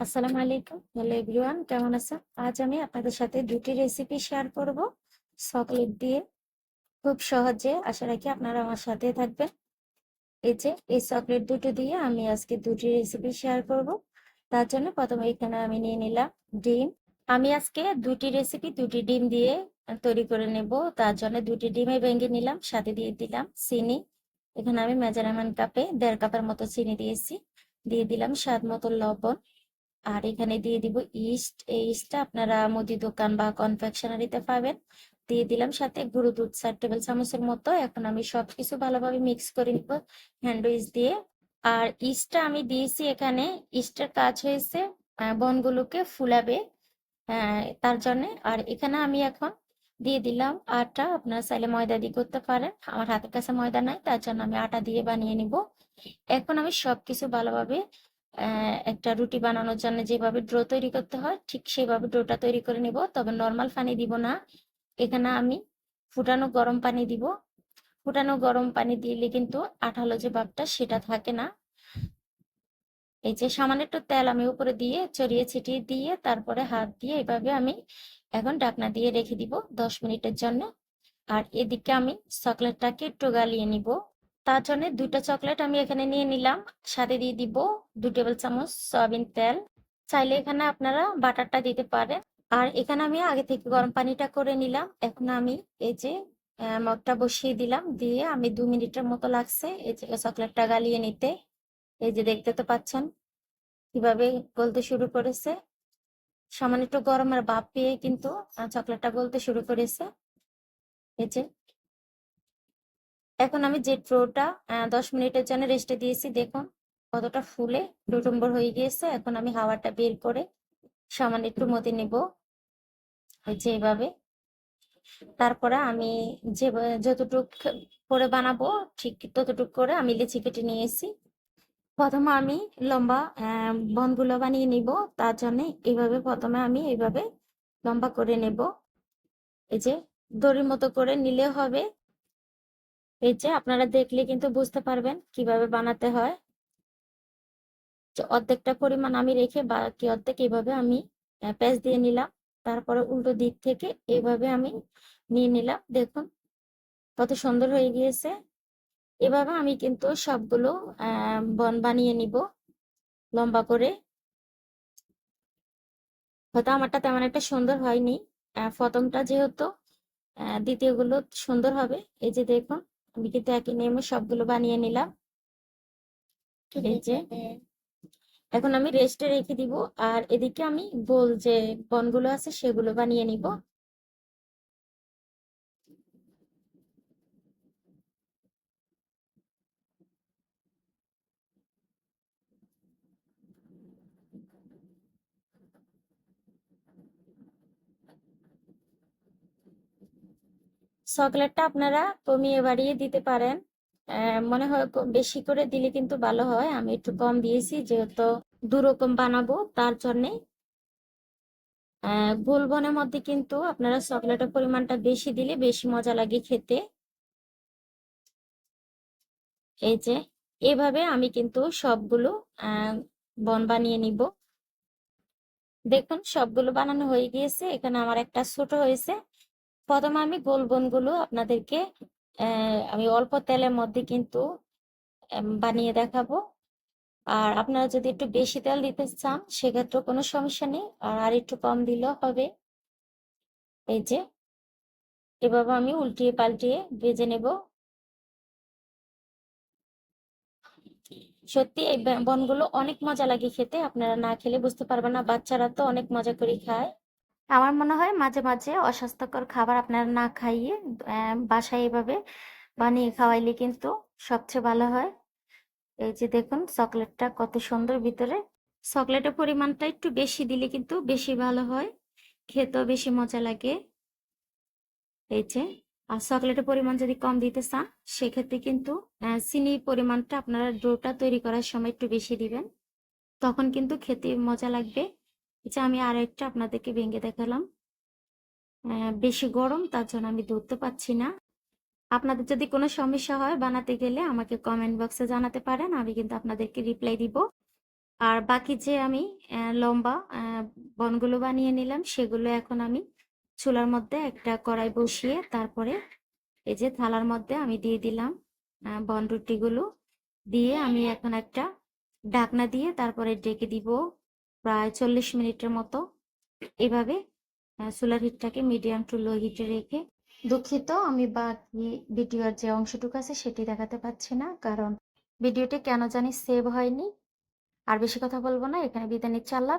আসসালামু আলাইকুম। Hello everyone, কেমন আছেন? আজ আমি আপনাদের সাথে দুটি রেসিপি শেয়ার করব। চকলেট দিয়ে খুব সহজে, আশা রাখি আপনারা আমার সাথে থাকবেন। এই যে, এই চকলেট দুটো দিয়ে আমি আজকে দুটি রেসিপি শেয়ার করব। তার জন্য প্রথমে এখানে আমি নিয়ে নিলাম ডিম। আমি আজকে দুটি রেসিপি দুটি ডিম দিয়ে তৈরি করে নেব। তার জন্য দুটি ডিমে ভেঙে নিলাম, সাথে দিয়ে দিলাম চিনি। এখানে আমি মেজারমেন্ট কাপে দেড় কাপের মতো চিনি দিয়েছি। দিয়ে দিলাম স্বাদ মতো লবণ। আর এখানে দিয়ে দিব ইস্ট। এই ইস্টটা আপনারা মুদি দোকান বা কনফেকশনারিতে পাবেন। দিয়ে দিলাম সাথে গুঁড়ো দুধ চার টেবিল চামচের মতো। এখন আমি সবকিছু ভালোভাবে মিক্স করে নিব হ্যান্ডউইচ দিয়ে। আর ইস্টটা আমি দিয়েছি এখানে ইস্টের কাজ হয়েছে বনগুলোকে ফুলাবে আহ, তার জন্য। আর এখানে আমি এখন দিয়ে দিলাম আটা। আপনারা চাইলে ময়দা দিয়ে করতে পারেন। আমার হাতের কাছে ময়দা নাই তার জন্য আমি আটা দিয়ে বানিয়ে নিব। এখন আমি সবকিছু ভালোভাবে একটা রুটি বানানোর জন্য যেভাবে ডো তৈরি করতে হয়, ঠিক সেভাবে ডোটা তৈরি করে নিব। তবে নর্মাল পানি দিব না। এখানে আমি ফুটানো গরম পানি দিব। ফুটানো গরম পানি দিলে কিন্তু আঠালো যে ভাবটা সেটা থাকে না। এই যে সামান্য একটু তেল আমি উপরে দিয়ে চড়িয়ে ছিটিয়ে দিয়ে তারপরে হাত দিয়ে এভাবে আমি এখন ঢাকনা দিয়ে রেখে দিব দশ মিনিটের জন্য। আর এদিকে আমি চকলেটটাকে একটু গালিয়ে নিব। তার জন্য দুটো চকলেট আমি এখানে নিয়ে নিলাম। সাথে দিয়ে দিব দু টেবিল চামচ সয়াবিন তেল। চাইলে এখানে আপনারা বাটারটা দিতে পারেন। আর এখানে আমি আগে থেকে গরম পানিটা করে নিলাম। এখন আমি এই যে মগটা বসিয়ে দিলাম। দিয়ে আমি দু মিনিটের মতো লাগছে এই যে চকলেটটা গালিয়ে নিতে। এই যে দেখতে তো পাচ্ছেন কীভাবে গলতে শুরু করেছে। সামান্য একটু গরমের ভাপ পেয়ে কিন্তু চকলেটটা গলতে শুরু করেছে। এই যে এখন আমি যে ড্রোটা দশ মিনিটের জন্য রেস্টে দিয়েছি, দেখুন কতটা ফুলে টুটুম্বর হয়ে গিয়েছে। এখন আমি হাওয়াটা বের করে সামান্য একটু মতে নেব যে এইভাবে। তারপরে আমি যে, যতটুক করে বানাবো, ঠিক ততটুক করে আমি লিচি কেটে নিয়েছি। প্রথমে আমি লম্বা বনগুলো বানিয়ে নিব, তার জন্য এইভাবে প্রথমে আমি এইভাবে লম্বা করে নেব। এই যে দড়ির মতো করে নিলে হবে এই যে আপনারা দেখলে কিন্তু বুঝতে পারবেন কীভাবে বানাতে হয়। অর্ধেকটা পরিমাণ আমি রেখে বাকি অর্ধেক এইভাবে আমি প্যাঁচ দিয়ে নিলাম। তারপরে উল্টো দিক থেকে এইভাবে আমি নিয়ে নিলাম। দেখুন কত সুন্দর হয়ে গিয়েছে। এভাবে আমি কিন্তু সবগুলো বন বানিয়ে নিব লম্বা করে। হয়তো আমারটা তেমন একটা সুন্দর হয়নি। প্রথমটা যেহেতু দ্বিতীয়গুলো সুন্দর হবে। এই যে দেখুন আমি কিন্তু একই নেমে সবগুলো বানিয়ে নিলাম। এই যে এখন আমি রেস্টে রেখে দিব। আর এদিকে আমি বল যে বনগুলো আছে সেগুলো বানিয়ে নিব। চকলেটটা আপনারা কমিয়ে বাড়িয়ে দিতে পারেন। মনে হয় বেশি করে দিলে কিন্তু ভালো হয়। আমি একটু কম দিয়েছি, যেহেতু দু রকম বানাবো, তার জন্যে। আহ গোল বনের মধ্যে কিন্তু আপনারা চকলেটের পরিমাণটা বেশি দিলে বেশি মজা লাগে খেতে। এই যে, এভাবে আমি কিন্তু সবগুলো বন বানিয়ে নিব। দেখুন, সবগুলো বানানো হয়ে গিয়েছে। এখানে আমার একটা ছোট হয়েছে। প্রথমে আমি গোল বনগুলো আপনাদেরকে আমি অল্প তেলের মধ্যে কিন্তু বানিয়ে দেখাবো। আর আপনারা যদি একটু বেশি তেল দিতে চান সেক্ষেত্রে কোনো সমস্যা নেই। আর আর একটু কম দিলেও হবে। এই যে, এভাবে আমি উল্টিয়ে পাল্টিয়ে ভেজে নেব। সত্যি এই বনগুলো অনেক মজা লাগে খেতে। আপনারা না খেলে বুঝতে পারবেন না। বাচ্চারা তো অনেক মজা করে খায়। আমার মনে হয় মাঝে মাঝে অস্বাস্থ্যকর খাবার আপনারা না খাইয়ে বাসায় এভাবে বানিয়ে খাওয়াইলে কিন্তু সবচেয়ে ভালো হয়। এই যে দেখুন চকলেটটা কত সুন্দর ভিতরে। চকলেটের পরিমাণটা একটু বেশি দিলে কিন্তু বেশি ভালো হয়, খেতেও বেশি মজা লাগে। এই যে, আর চকলেটের পরিমাণ যদি কম দিতে চান, সেক্ষেত্রে কিন্তু চিনির পরিমাণটা আপনারা ডোটা তৈরি করার সময় একটু বেশি দিবেন। তখন কিন্তু খেতে মজা লাগবে। যে আমি আরেকটা আপনাদেরকে ভেঙে দেখালাম। বেশি গরম তার জন্য আমি ধরতে পারছি না। আপনাদের যদি কোনো সমস্যা হয় বানাতে গেলে আমাকে কমেন্ট বক্সে জানাতে পারেন আমি কিন্তু আপনাদেরকে রিপ্লাই দিব। আর বাকি যে আমি লম্বা বনগুলো বানিয়ে নিলাম সেগুলো এখন আমি চুলার মধ্যে একটা কড়াই বসিয়ে তারপরে এই যে থালার মধ্যে আমি দিয়ে দিলাম আহ, বনরুটিগুলো। দিয়ে আমি এখন একটা ঢাকনা দিয়ে তারপরে ডেকে দিব। প্রায় চল্লিশ মিনিটের মতো এভাবে সোলার হিটটাকে মিডিয়াম টু লো হিটে রেখে দুঃখিত আমি বাকি ভিডিওর যে অংশটুকু আছে সেটি দেখাতে পাচ্ছি না, কারণ ভিডিওটি কেন জানি সেভ হয়নি। আর বেশি কথা বলব না, এখানে বিদায় নিচ্ছি। আল্লাহ